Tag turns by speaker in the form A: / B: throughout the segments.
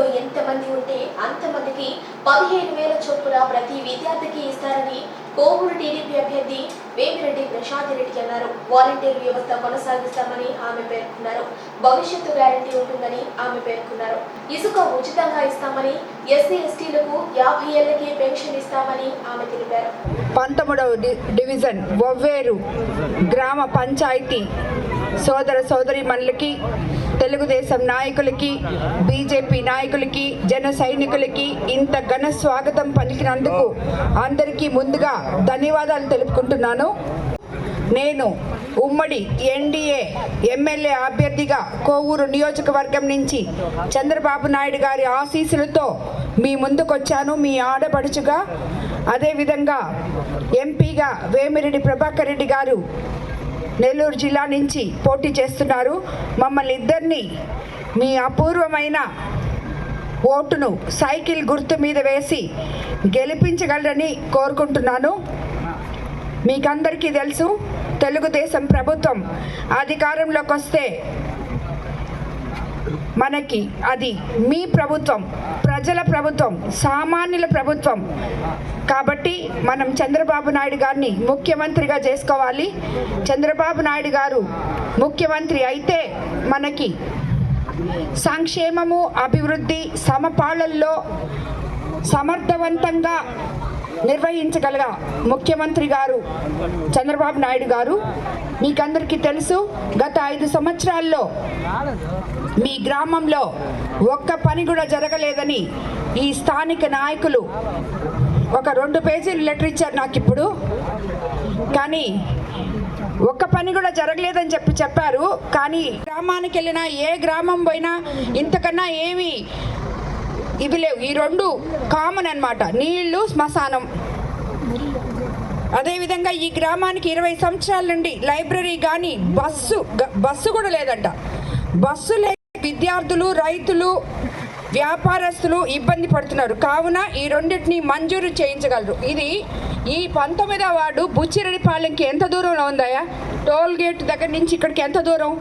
A: తరగతిలో ఎంతమంది ఉంటే అంతమందికి పదిహేను వేల చొప్పున ప్రతి విద్యార్థికి ఇస్తారని కోవూరు టీడీపీ అభ్యర్థి వేమిరెడ్డి ప్రశాంత్ రెడ్డి అన్నారు. వాలంటీర్ వ్యవస్థ కొనసాగిస్తామని ఆమె పేర్కొన్నారు. భవిష్యత్తు గ్యారంటీ ఉంటుందని ఆమె పేర్కొన్నారు. ఇసుక ఉచితంగా ఇస్తామని ఎస్సీ ఎస్టీలకు యాభై ఏళ్ళకే పెన్షన్ ఇస్తామని ఆమె తెలిపారు.
B: పంతొమ్మిదవ డి- డివిజన్ ఒవ్వేరు గ్రామ పంచాయతీ సోదర సోదరిమణులకి తెలుగుదేశం నాయకులకి బీజేపీ నాయకులకి జన సైనికులకి ఇంత ఘన స్వాగతం పలికినందుకు అందరికీ ముందుగా ధన్యవాదాలు తెలుపుకుంటున్నాను. నేను ఉమ్మడి ఎన్డీఏ ఎమ్మెల్యే అభ్యర్థిగా కోవూరు నియోజకవర్గం నుంచి చంద్రబాబు నాయుడు గారి ఆశీస్సులతో మీ ముందుకొచ్చాను మీ ఆడపడుచుగా. అదేవిధంగా ఎంపీగా వేమిరెడ్డి ప్రభాకర్ రెడ్డి గారు నెల్లూరు జిల్లా నుంచి పోటీ చేస్తున్నారు. మమ్మల్ని ఇద్దరిని మీ అపూర్వమైన ఓటును సైకిల్ గుర్తు మీద వేసి గెలిపించగలరని కోరుకుంటున్నాను. మీకందరికీ తెలుసు తెలుగుదేశం ప్రభుత్వం అధికారంలోకి వస్తే మనకి అది మీ ప్రభుత్వం ప్రజల ప్రభుత్వం సామాన్యుల ప్రభుత్వం. కాబట్టి మనం చంద్రబాబు నాయుడు గారిని ముఖ్యమంత్రిగా చేసుకోవాలి. చంద్రబాబు నాయుడు గారు ముఖ్యమంత్రి అయితే మనకి సంక్షేమము అభివృద్ధి సమపాళల్లో సమర్థవంతంగా నిర్వహించగల ముఖ్యమంత్రి గారు చంద్రబాబు నాయుడు గారు. మీకందరికీ తెలుసు గత ఐదు సంవత్సరాల్లో మీ గ్రామంలో ఒక్క పని కూడా జరగలేదని ఈ స్థానిక నాయకులు ఒక రెండు పేజీలు లెటర్ ఇచ్చారు నాకు ఇప్పుడు. కానీ ఒక్క పని కూడా జరగలేదని చెప్పి చెప్పారు. కానీ గ్రామానికి వెళ్ళినా ఏ గ్రామం పోయినా ఇంతకన్నా ఏమి ఇవి లేవు. ఈ రెండు కామన్ అన్నమాట. నీళ్ళు శ్మశానం. అదేవిధంగా ఈ గ్రామానికి ఇరవై సంవత్సరాల నుండి లైబ్రరీ కానీ బస్సు బస్సు కూడా లేదంట. బస్సు లేని విద్యార్థులు రైతులు వ్యాపారస్తులు ఇబ్బంది పడుతున్నారు. కావున ఈ రెండింటిని మంజూరు చేయించగలరు. ఇది ఈ పంతొమ్మిదవ వార్డు బుచ్చిరెడ్డిపాలెంకి ఎంత దూరంలో ఉందాయా టోల్ గేట్ దగ్గర నుంచి ఇక్కడికి ఎంత దూరం?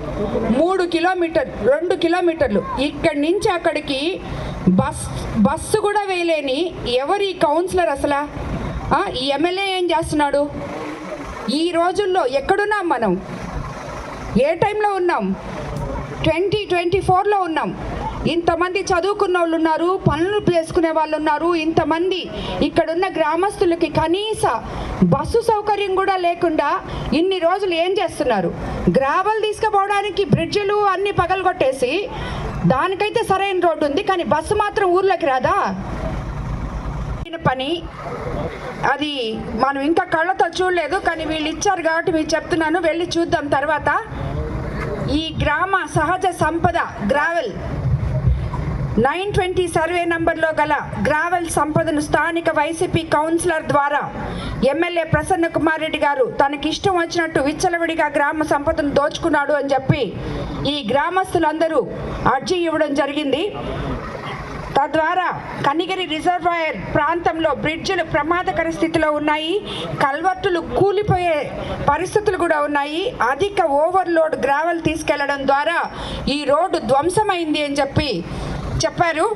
B: మూడు కిలోమీటర్ రెండు కిలోమీటర్లు. ఇక్కడి నుంచి అక్కడికి బస్ బస్సు కూడా వేయలేని. ఎవరి కౌన్సిలర్ అసలా? ఈ ఎమ్మెల్యే ఏం చేస్తున్నాడు? ఈ రోజుల్లో ఎక్కడున్నాం మనం? ఏ టైంలో ఉన్నాం? ట్వంటీ ట్వంటీ ఫోర్లో ఉన్నాం. ఇంతమంది చదువుకున్న వాళ్ళు ఉన్నారు పనులు చేసుకునే వాళ్ళు ఉన్నారు ఇంతమంది ఇక్కడున్న గ్రామస్తులకి కనీస బస్సు సౌకర్యం కూడా లేకుండా ఇన్ని రోజులు ఏం చేస్తున్నారు? గ్రావల్ తీసుకుపోవడానికి బ్రిడ్జిలు అన్ని పగలగొట్టేసి దానికైతే సరైన రోడ్డు ఉంది కానీ బస్సు మాత్రం ఊర్లోకి రాదా? పని. అది మనం ఇంకా కళ్ళతో చూడలేదు కానీ వీళ్ళు ఇచ్చారు కాబట్టి మీకు చెప్తున్నాను. వెళ్ళి చూద్దాం తర్వాత. ఈ గ్రామ సహజ సంపద గ్రావెల్ నైన్ ట్వంటీ సర్వే నంబర్లో గల గ్రావెల్ సంపదను స్థానిక వైసీపీ కౌన్సిలర్ ద్వారా ఎమ్మెల్యే ప్రసన్న కుమార్ రెడ్డి గారు తనకి ఇష్టం వచ్చినట్టు విచ్చలవిడిగా గ్రామ సంపదను దోచుకున్నాడు అని చెప్పి ఈ గ్రామస్తులందరూ అర్జీ ఇవ్వడం జరిగింది. తద్వారా కనిగిరి రిజర్వాయర్ ప్రాంతంలో బ్రిడ్జిలు ప్రమాదకర స్థితిలో ఉన్నాయి. కల్వర్టులు కూలిపోయే పరిస్థితులు కూడా ఉన్నాయి. అధిక ఓవర్లోడ్ గ్రావెల్ తీసుకెళ్ళడం ద్వారా ఈ రోడ్డు ధ్వంసమైంది అని చెప్పి చెప్పారు.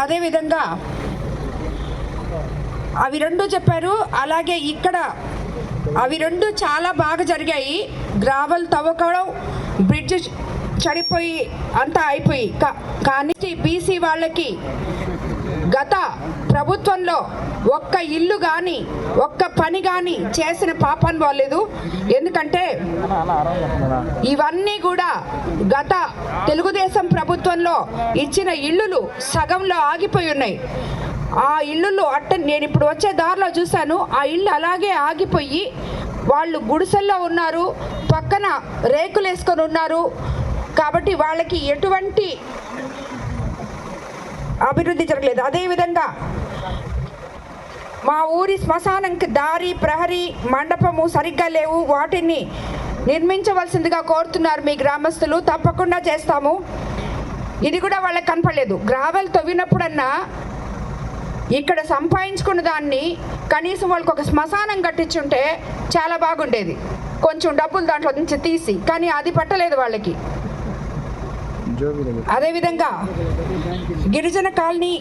B: అదేవిధంగా అవి రెండు చెప్పారు. అలాగే ఇక్కడ అవి రెండు చాలా బాగా జరిగాయి. గ్రావెల్ తవ్వకడం బ్రిడ్జ్ చడిపోయి అంతా అయిపోయి. కా- కానీ బీసీ వాళ్ళకి గత ప్రభుత్వంలో ఒక్క ఇల్లు కానీ ఒక్క పని కానీ చేసిన పాపం పోలేదు ఎందుకంటే ఇవన్నీ కూడా గత తెలుగుదేశం ప్రభుత్వంలో ఇచ్చిన ఇల్లులు సగంలో ఆగిపోయి ఉన్నాయి. ఆ ఇల్లులు అట్ట నేను ఇప్పుడు వచ్చే దారిలో చూశాను. ఆ ఇల్లు అలాగే ఆగిపోయి వాళ్ళు గుడిసెల్లో ఉన్నారు పక్కన రేకులు వేసుకొని ఉన్నారు. కాబట్టి వాళ్ళకి ఎటువంటి అభివృద్ధి జరగలేదు. అదేవిధంగా మా ఊరి శ్మశానంకి దారి ప్రహరీ మండపము సరిగ్గా లేవు. వాటిని నిర్మించవలసిందిగా కోరుతున్నారు మీ గ్రామస్తులు. తప్పకుండా చేస్తాము. ఇది కూడా వాళ్ళకి కనపడలేదు. గ్రావెల్ తవ్వినప్పుడన్నా ఇక్కడ సంపాదించుకున్న దాన్ని కనీసం వాళ్ళకి ఒక శ్మశానం కట్టించుంటే చాలా బాగుండేది. కొంచెం డబ్బులు దాంట్లో నుంచి తీసి కానీ అది పట్టలేదు వాళ్ళకి. అదేవిధంగా గిరిజన కాలనీ